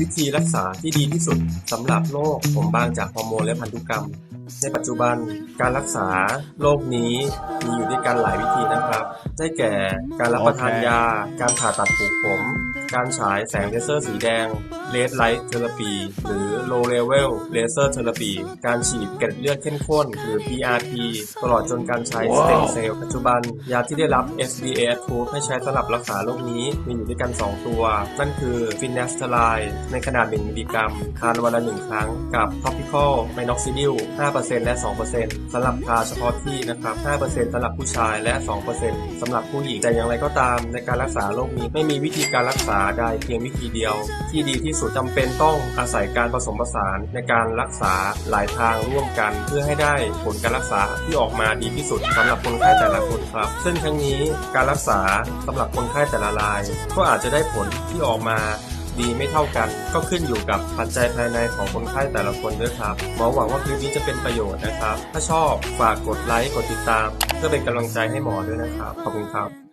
วิธีรักษาที่ดีที่สุดสำหรับโรคผมบางจากฮอร์โมนและพันธุกรรม ในปัจจุบันการรักษาโรคนี้มีอยู่ด้วยกันหลายวิธีนะครับ ได้แก่การรับประทานโอเคยา การผ่าตัดปลูกผม การฉายแสงเลเซอร์สีแดง Red Light Therapy หรือ Low Level Laser Therapy การฉีดเกล็ดเลือดเข้มข้น หรือ PRP ตลอดจนการใช้สเต็มเซลล์ปัจจุบัน ยาที่ได้รับ FDA approve ให้ใช้สำหรับรักษาโรคนี้มีอยู่ด้วยกัน 2 ตัว นั่นคือ Finasteride ในขนาด 1 มิลลิกรัม ทานวันละ 1 ครั้งกับ Topical Minoxidil 5%และ 2%สำหรับทาเฉพาะที่นะครับ 5%สำหรับผู้ชายและ 2%สำหรับผู้หญิง แต่อย่างไรก็ตามในการรักษาโรคนี้ไม่มีวิธีการรักษาใดเพียงวิธีเดียว ที่ดีที่สุดจำเป็นต้องอาศัยการผสมผสานในการรักษาหลายทางร่วมกัน เพื่อให้ได้ผลการรักษาที่ออกมาดีที่สุดสำหรับคนไข้แต่ละคนครับ ซึ่งทั้งนี้การรักษาสำหรับคนไข้แต่ละราย ก็อาจจะได้ผลที่ออกมา ดีไม่เท่ากัน ก็ขึ้นอยู่กับปัจจัยภายในของคนไข้แต่ละคนด้วยครับหมอหวังว่าคลิปนี้จะเป็นประโยชน์นะครับ ถ้าชอบฝากกดไลค์กดติดตาม เพื่อเป็นกำลังใจให้หมอด้วยนะครับ ขอบคุณครับ